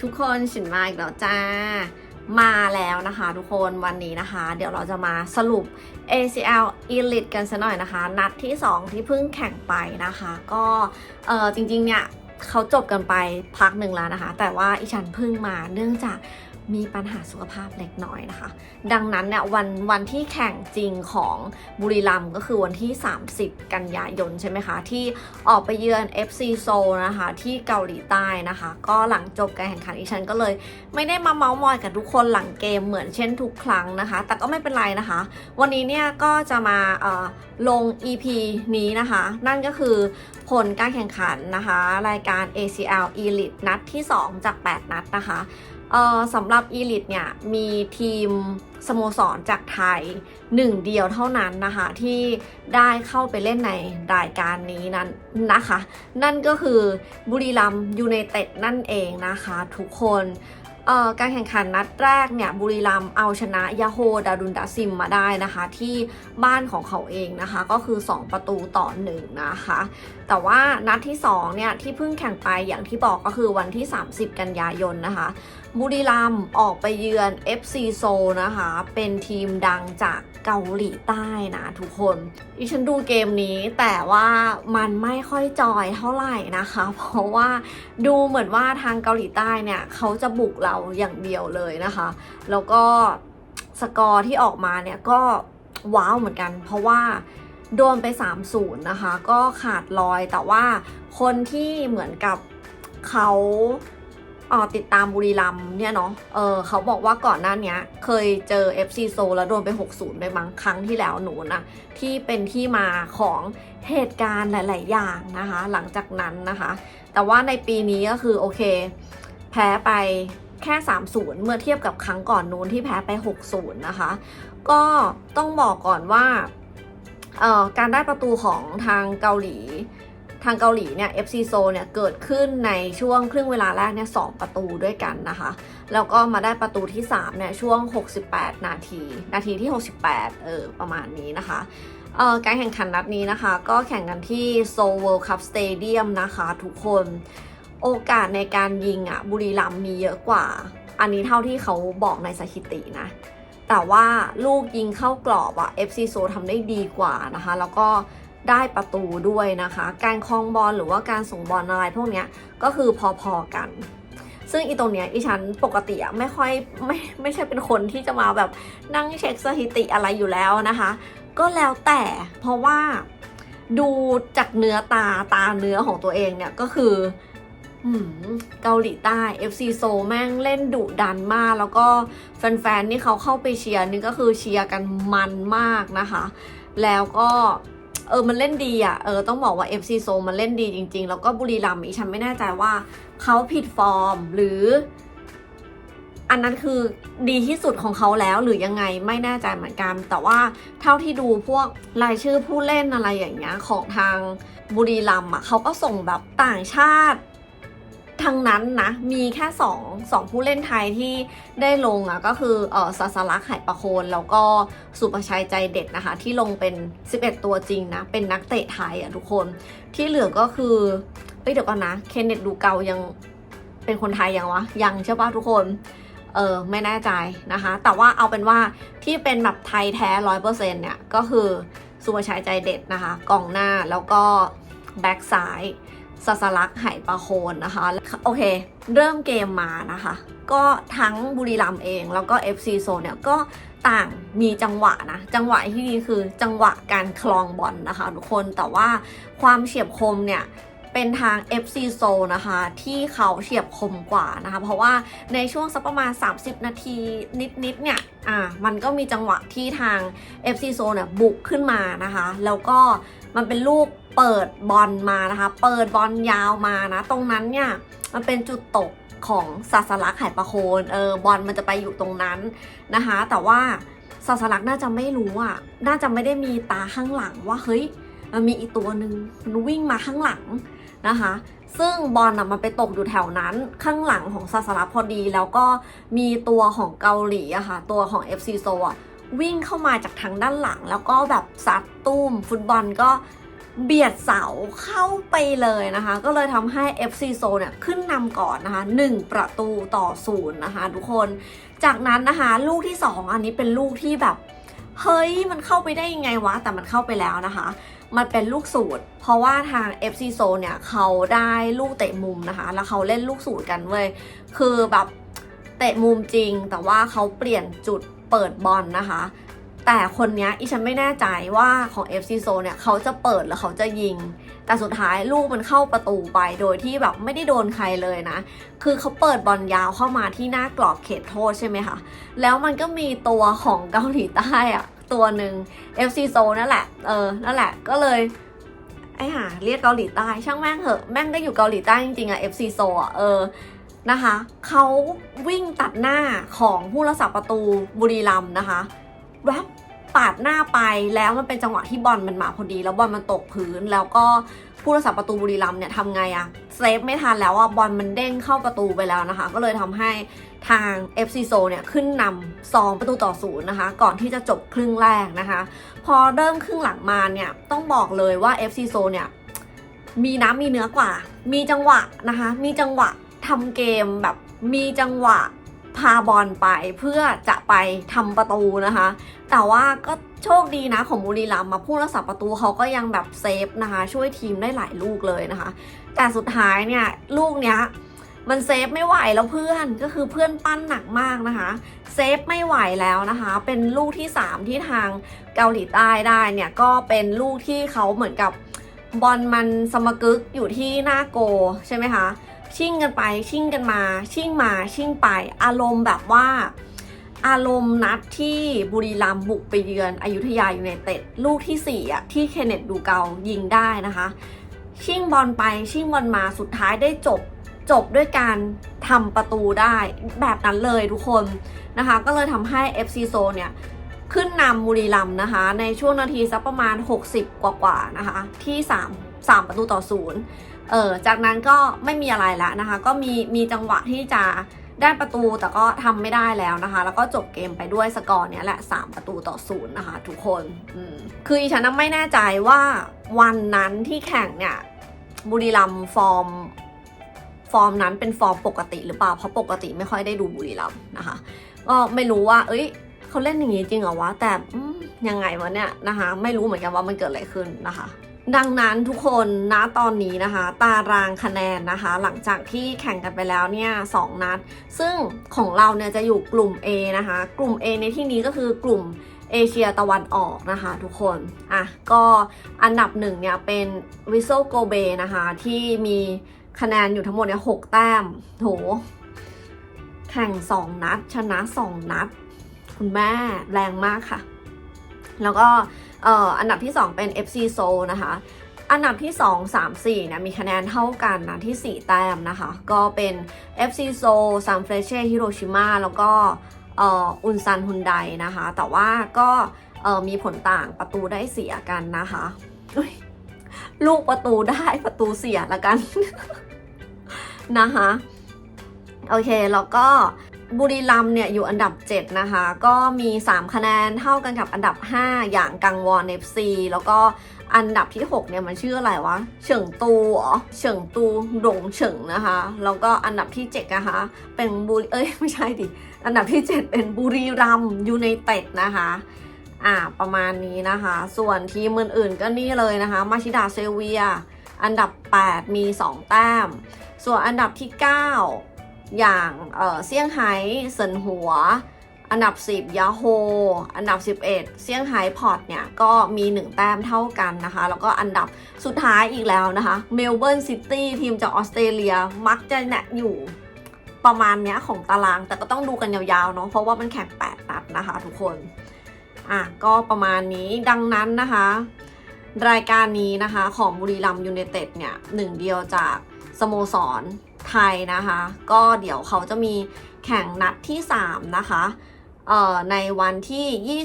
ทุกคนฉินมาอีกแล้วจ้า มาแล้วนะคะทุกคนวันนี้นะคะ เดี๋ยวเราจะมาสรุป ACL Elite กันซะหน่อยนะคะ นัดที่ 2 ที่เพิ่งแข่งไปนะคะ ก็เออจริงๆเนี่ยเขาจบกันไปพักหนึ่งแล้วนะคะ แต่ว่าอีฉันเพิ่งมาเนื่องจาก มีปัญหาสุขภาพเล็กน้อยนะคะ ดังนั้นเนี่ยวันวันที่แข่งจริงของบุรีรัมย์ก็คือวันที่ 30 กันยายนใช่ไหมคะ ที่ออกไปเยือน FC Seoul นะคะ ที่เกาหลีใต้นะคะ ก็หลังจบการแข่งขันอีฉันก็เลย ไม่ได้มาเมาส์มอยกับทุกคนหลังเกมเหมือนเช่นทุกครั้งนะคะ แต่ก็ไม่เป็นไรนะคะ วันนี้เนี่ยก็จะมาลง EP นี้นะคะ นั่นก็คือผลการแข่งขันนะคะ รายการ ACL Elite นัดที่ 2 จาก 8 นัดนะคะ สำหรับ Elite เนี่ยมีทีมสโมสรจากไทยหนึ่งเดียวเท่านั้นนะคะ ที่ได้เข้าไปเล่นในรายการนี้นั้นนะคะ นั่นก็คือบุรีรัมยูไนเต็ดนั่นเองนะคะทุกคนการแข่งขันนัดแรกเนี่ยบุรีรัมเอาชนะยาโฮดารุนดาซิมมาได้นะคะ ที่บ้านของเขาเองนะคะ ก็คือ 2 ประตูต่อหนึ่งนะคะ แต่ว่านัดที่2เนี่ยที่เพิ่งแข่งไปอย่างที่บอกก็คือวันที่ 30 กันยายนนะคะ บุรีรัมออกไปเยือน FC s o นะคะ เป็นทีมดังจากเกาหลีใต้นะทุกคนดิฉันดูเกมนี้แต่ว่ามันไม่ค่อยจอยเท่าไหร่นะคะ เพราะว่าดูเหมือนว่าทางเกาหลีใต้เนี่ยเขาจะบุกเราอย่างเดียวเลยนะคะ แล้วก็สกอร์ที่ออกมาเนี่ยก็ว้าวเหมือนกัน เพราะว่า โดนไป 3-0 นะคะ ก็ขาดลอยแต่ว่าคนที่เหมือนกับเขาออติดตามบุรีรัมเนี่ยเนาะ เออเขาบอกว่าก่อนหน้านี้เคยเจอ FC โซแล้วโดนไป 6-0 ไปมั้งครั้งที่แล้วหนูนะที่เป็นที่มาของเหตุการณ์หลาย ๆ อย่างนะคะ หลังจากนั้นนะคะ แต่ว่าในปีนี้ก็คือโอเค แพ้ไปแค่ 3-0 เมื่อเทียบกับครั้งก่อนนู้นที่แพ้ไป 6-0 นะคะ ก็ต้องบอกก่อนว่า การได้ประตูของทางเกาหลี ทางเกาหลีเนี่ย FC s o เนี่ยเกิดขึ้นในช่วงครึ่งเวลาแรกเนี่ยสประตูด้วยกันนะคะ แล้วก็มาได้ประตูที่3เนี่ยช่วง 68 นาที นาทีที่ 68 เออประมาณนี้นะคะการแข่งขันนัดนี้นะคะ ก็แข่งกันที่ Seoul World Cup Stadium นะคะทุกคนโอกาสในการยิงอะบุรีรัมมีเยอะกว่า อันนี้เท่าที่เขาบอกในสถิตินะ แต่ว่าลูกยิงเข้ากรอบอะ FC s o ทำได้ดีกว่านะคะ แล้วก็ได้ประตูด้วยนะคะ การคลองบอลหรือว่าการส่งบอลอะไรพวกเนี้ยก็คือพอๆกัน ซึ่งอีตรงเนี้ยอีฉันปกติอะไม่ค่อยไม่ไม่ใช่เป็นคนที่จะมาแบบนั่งเช็คสถิติอะไรอยู่แล้วนะคะ ก็แล้วแต่เพราะว่าดูจากเนื้อตาตาเนื้อของตัวเองเนี่ยก็คือ เกาหลีใต้ FC s o แม่งเล่นดุดันมาก แล้วก็แฟนๆนี่เขาเข้าไปเชียร์นี่ก็คือเชียร์กันมันมากนะคะ แล้วก็เออ มันเล่นดีอะ่ะ เออ ต้องบอกว่า FC s o มันเล่นดีจริง ๆ แล้วก็บุรีรัมย์อีฉันไม่แน่ใจว่าเขาผิดฟอร์มหรือ อันนั้นคือดีที่สุดของเขาแล้วหรือยังไงไม่แน่ใจเหมือนกัน แต่ว่าเท่าที่ดูพวกรายชื่อผู้เล่นอะไรอย่างเงี้ยของทางบุรีรัมย์อะเขาก็ส่งแบบต่างชาติ นั้นนะมีแค่สองสองผู้เล่นไทยที่ได้ลงอะก็คือเออซาสลักไหประโคนแล้วก็สุประชัยใจเด็ดนะคะ ที่ลงเป็น 11 ตัวจริงนะ เป็นนักเตะไทยอะทุกคนที่เหลือก็คือเอ้ยเดี๋ยวก่อนนะเคนเนตดูเกายังเป็นคนไทยยังวะยังใช่ปะทุกคนเออไม่แน่ใจนะคะ แต่ว่าเอาเป็นว่าที่เป็นแบบไทยแท้ร้อยเปอร์เซ็นต์เนี่ยก็คือสุภาชัยใจเด็ดนะคะกองหน้าแล้วก็แบ็กซ้าย สัสลักไหประโคนนะคะ โอเค เริ่มเกมมานะคะ ก็ทั้งบุรีรัมย์เองแล้วก็ FC โซนเนี่ยก็ต่างมีจังหวะนะ จังหวะที่ดีคือจังหวะการคลองบอลนะคะทุกคนแต่ว่าความเฉียบคมเนี่ยเป็นทาง FC s o นะคะ ที่เขาเฉียบคมกว่านะคะ เพราะว่าในช่วงสักประมาณ 30 นาทีนิดๆเนี่ยอ่ามันก็มีจังหวะที่ทาง FC s o เนี่ยบุกขึ้นมานะคะ แล้วก็มันเป็นลูก เปิดบอลมานะคะ เปิดบอลยาวมานะ ตรงนั้นเนี่ยมันเป็นจุดตกของศาสลักไหประโคนเออบอลมันจะไปอยู่ตรงนั้นนะคะ แต่ว่าศาสลักน่าจะไม่รู้อะ น่าจะไม่ได้มีตาข้างหลังว่าเฮ้ยมันมีอีกตัวหนึ่งมันวิ่งมาข้างหลังนะคะ ซึ่งบอลน่ะมันไปตกอยู่แถวนั้นข้างหลังของซาสลับพอดี แล้วก็มีตัวของเกาหลีอะค่ะ ตัวของ FC s o อะวิ่งเข้ามาจากทางด้านหลัง แล้วก็แบบซัดตุ้มฟุตบอลก็ เบียดเสาเข้าไปเลยนะคะ ก็เลยทำให้ FC s o เนี่ยขึ้นนำก่อนนะคะ 1 ประตูต่อศูนย์นะคะ ทุกคน จากนั้นนะคะ ลูกที่ 2 อันนี้เป็นลูกที่แบบ เฮ้ย มันเข้าไปได้ยังไงวะ แต่มันเข้าไปแล้วนะคะ มันเป็นลูกสูตร เพราะว่าทาง FC s o เนี่ยเขาได้ลูกเตะมุมนะคะ แล้วเขาเล่นลูกสูตรกันเว้ย คือแบบเตะมุมจริง แต่ว่าเขาเปลี่ยนจุดเปิดบอลนะคะ แต่คนเนี้ยอีฉันไม่แน่ใจว่าของ FC s o เนี่ยเขาจะเปิดหรือเขาจะยิง แต่สุดท้ายลูกมันเข้าประตูไปโดยที่แบบไม่ได้โดนใครเลยนะ คือเขาเปิดบอลยาวเข้ามาที่หน้ากรอบเขตโทษใช่ไหมคะ แล้วมันก็มีตัวของเกาหลีใต้อะตัวหนึ่ง FC s o นั่นแหละ เออ นั่นแหละ ก็เลยไอ้ห่าเรียกเกาหลีใต้ช่างแม่งเหอะแม่งได้อยู่เกาหลีใต้จริงๆอะ FC s o อะเออนะคะเขาวิ่งตัดหน้าของผู้รักษาประตูบุรีรัมนะคะแวบ ปาดหน้าไปแล้วมันเป็นจังหวะที่บอลมันมาพอดี แล้วบอลมันตกพื้น แล้วก็ผู้รักษาประตูบุรีรัมย์เนี่ยทำไงอะเซฟไม่ทันแล้วอะบอลมันเด้งเข้าประตูไปแล้วนะคะ ก็เลยทำให้ทาง FC s o เนี่ยขึ้นนำสองประตูต่อศูนย์นะคะ ก่อนที่จะจบครึ่งแรกนะคะ พอเริ่มครึ่งหลังมาเนี่ยต้องบอกเลยว่า FC s o เนี่ยมีน้ำมีเนื้อกว่า มีจังหวะนะคะ มีจังหวะทำเกมแบบมีจังหวะ พาบอลไปเพื่อจะไปทำประตูนะคะ แต่ว่าก็โชคดีนะของบุรีรัมย์มาผู้รักษาประตูเขาก็ยังแบบเซฟนะคะ ช่วยทีมได้หลายลูกเลยนะคะ แต่สุดท้ายเนี่ยลูกเนี้ยมันเซฟไม่ไหวแล้วเพื่อนก็คือเพื่อนปั้นหนักมากนะคะเซฟไม่ไหวแล้วนะคะ เป็นลูกที่ 3 ที่ทางเกาหลีใต้ได้เนี่ยก็เป็นลูกที่เขาเหมือนกับบอลมันสมกึกอยู่ที่หน้าโกใช่ไหมคะ ชิ่งกันไปชิ่งกันมา ชิ่งมาชิ่งไป อารมณ์แบบว่า อารมณ์นัดที่บุรีรัมย์บุกไปเยือนอยุธยายูไนเต็ดลูกที่4อะที่เคนเนตดูเกายิงได้นะคะ ชิ่งบอลไปชิ่งบอลมาสุดท้ายได้จบจบด้วยการทำประตูได้แบบนั้นเลยทุกคนนะคะ ก็เลยทำให้ FC s o เนี่ยขึ้นนำบุรีรัมย์นะคะ ในช่วงนาทีสักประมาณ 60 กว่าๆนะคะ ที่ 3 3 ประตูต่อศูนย์ เออจากนั้นก็ไม่มีอะไรแล้วนะคะ ก็มีมีจังหวะที่จะได้ประตูแต่ก็ทำไม่ได้แล้วนะคะ แล้วก็จบเกมไปด้วยสกอร์เนี้ยแหละ 3 ประตูต่อศูนย์นะคะ ทุกคนอืมคืออีฉันไม่แน่ใจว่าวันนั้นที่แข่งเนี่ยบุรีรัมฟอร์มฟอร์มนั้นเป็นฟอร์มปกติหรือเปล่า เพราะปกติไม่ค่อยได้ดูบุรีรัมนะคะ ก็ไม่รู้ว่า เอ้ยเขาเล่นอย่างนี้จริงเหรอวะแต่ยังไงวะเนี่ยนะคะ ไม่รู้เหมือนกันว่ามันเกิดอะไรขึ้นนะคะ ดังนั้นทุกคนณตอนนี้นะคะ ตารางคะแนนนะคะ หลังจากที่แข่งกันไปแล้วเนี่ยสองนัด ซึ่งของเราเนี่ยจะอยู่กลุ่ม A นะคะ กลุ่ม A ในที่นี้ก็คือกลุ่มเอเชียตะวันออกนะคะทุกคน อะ ก็อันดับหนึ่งเนี่ยเป็นวิโซโกเบนะคะ ที่มีคะแนนอยู่ทั้งหมดเนี่ยหกแต้มโหแข่งสองนัด ชนะสองนัด คุณแม่แรงมากค่ะ แล้วก็ เอ่ออันดับที่ 2 เป็น FC Seoul นะคะ อันดับที่ 2 3 4เนี่ยมีคะแนนเท่ากันนะที่ 4 แต้มนะคะ ก็เป็น FC Seoul ซัมเฟรเช่ฮิโรชิมาแล้วก็เอ่ออุนซันฮุนไดนะคะ แต่ว่าก็เอ่อมีผลต่างประตูได้เสียกันนะคะลูกประตูได้ประตูเสียละกันนะคะ โอเค แล้วก็ บุรีรัมเนี่ยอยู่อันดับ 7 นะคะ ก็มี 3 คะแนนเท่ากันกับอันดับ 5 อย่างกังวอน FC แล้วก็อันดับที่ 6 เนี่ยมันชื่ออะไรวะ เฉิงตูเหรอเฉิงตูหลงเฉิงนะคะ แล้วก็อันดับที่7นะคะเป็นบุรีเอ้ยไม่ใช่ดิ อันดับที่ 7 เป็นบุรีรัมยูไนเต็ดนะคะ อ่าประมาณนี้นะคะ ส่วนทีมอื่นๆก็นี่เลยนะคะ มาชิดาเซเวีย อันดับ 8 มี 2 แต้ม ส่วนอันดับที่ 9 อย่างเซี่ยงไฮ้เซินหัว อันดับ 10ยาโฮอันดับ 11 เซี่ยงไฮ้พอร์ตเนี่ย ก็มี 1 แต้มเท่ากันนะคะ แล้วก็อันดับสุดท้ายอีกแล้วนะคะเมลเบิร์นซิตี้ทีมจากออสเตรเลียมักจะเนี่ยอยู่ประมาณเนี้ยของตารางแต่ก็ต้องดูกันยาวๆเนาะเพราะว่ามันแข่ง 8 นัดนะคะทุกคนอะก็ประมาณนี้ดังนั้นนะคะ รายการนี้นะคะของบุรีรัมย์ยูไนเต็ดเนี่ยหนึ่งเดียวจากสโมสร ไทยนะคะ ก็เดี๋ยวเขาจะมีแข่งนัดที่ 3 นะคะเอ่อในวันที่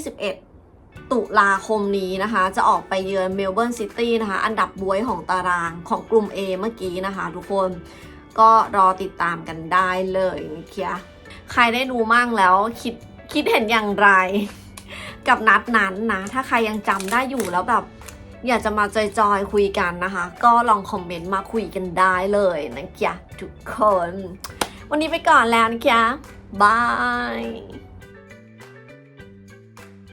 21 ตุลาคมนี้นะคะ จะออกไปเยือนเมลเบิร์นซิตี้นะคะ อันดับบวยของตารางของกลุ่ม A เมื่อกี้นะคะ ทุกคนก็รอติดตามกันได้เลยเคียใครได้ดูมั่งแล้วคิดคิดเห็นอย่างไร กับนัดนั้นนะ ถ้าใครยังจำได้อยู่แล้วแบบ อยากจะมาจอยๆคุยกันนะคะ ก็ลองคอมเมนต์มาคุยกันได้เลยนะจ๊ะทุกคน วันนี้ไปก่อนแล้วนะจ๊ะบาย